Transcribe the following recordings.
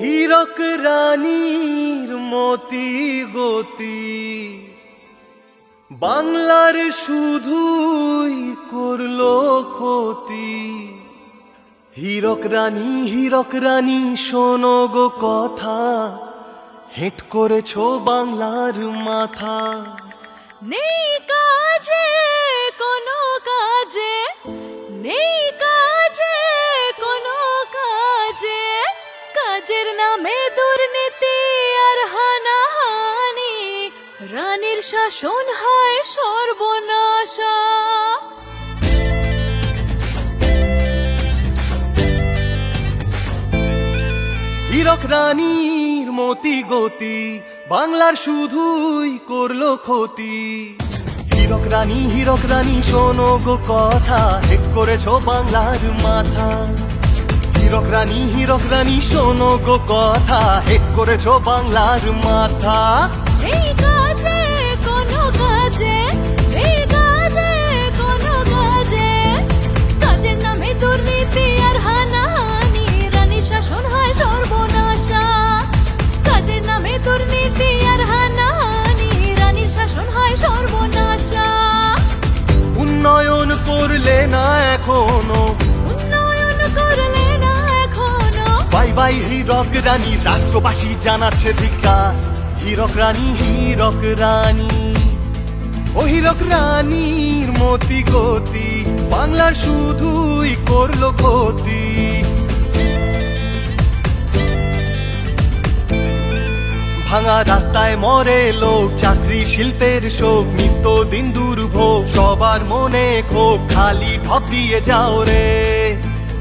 হীরক রানীর মতি গতি। বাংলার শুধুই করল ক্ষতি। হীরক রানী হীরক রানী, শোনো কথা। হেট করেছ বাংলার মাথা। নেই কাজে রানীর শাসন হয় সর্বনাশা। হীরক রানীর মতি গতি, বাংলার শুধুই করল ক্ষতি। হীরক রানী হীরক রানী, শোনো গো কথা, হেট করেছ বাংলার মাথা। হীরক রানী হীরক রানী, শোনো গো কথা, হেট করেছ বাংলার মাথা। বাই বাই, হীরক রানী, রাজ্যবাসী জানাচ্ছে ধিক্কার হীরক রানী হীরক রানী। ও হীরক রানীর মতি গতি, বাংলার শুধুই করল ক্ষতি। ভাঙা রাস্তায় মরে লোক, চাকরি শিল্পের শোক, নিত্য দিন দুর্ভোগ, সবার মনে ক্ষোভ, খালি ঢপ দিয়ে যাও রে।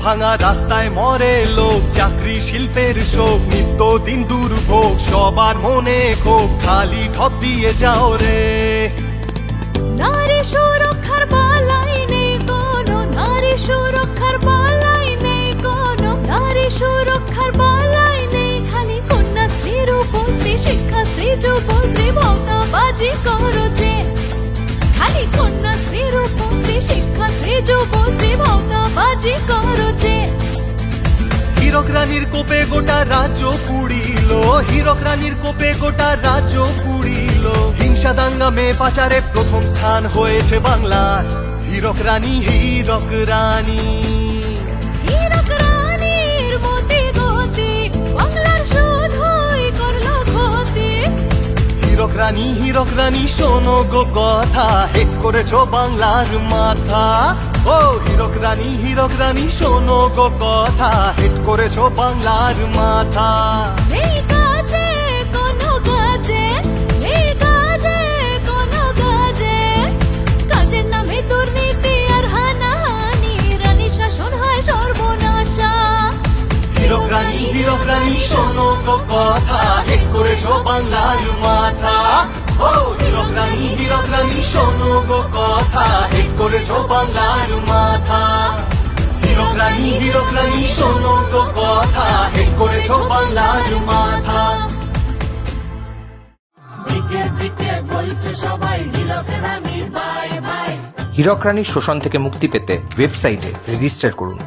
ভাঙা রাস্তায় মরে লোক, চাকরি শিল্পের শোক, নিত্য দিন দুর্ভোগ, সবার মনে ক্ষোভ, খালি ঢপ দিয়ে যাও রে। নারী সুরক্ষার বালাই নেই কোনো, নারী সুরক্ষার বালাই নেই কোনো, নারী সুরক্ষার বালাই নেই খালি কন্যাশ্রী, রূপশ্রী করো যে। খালি রূপশ্রী যুবশ্রী হীরক রানীর কোপে গোটা রাজ্য পুড়িল। হীরক রানীর কোপে গোটা রাজ্য পুড়িল। হিংসা দাঙ্গা মে পাচারে প্রথম স্থান হয়েছে বাংলার। হীরক রানী হীরক রানী হীরক রানী হীরক রানী শোনো গো কথা। হেট করেছ বাংলার মাথা। ও হীরক রানী হীরক রানী শোনো গো কথা। হেট করেছ বাংলার মাথা। রানী হয় হীরক রানী শোনো গো কথা। হেট করেছ বাংলার মাথা। ও হীরক রানী হীরক রানী শোনো গো কথা। করেছ বাংলার মাথা। হীরক রানী শোনো তো কথা। মাথা। দিকে দিকে বলছে সবাই বাই শোষণ থেকে মুক্তি পেতে ওয়েবসাইটে রেজিস্টার করুন।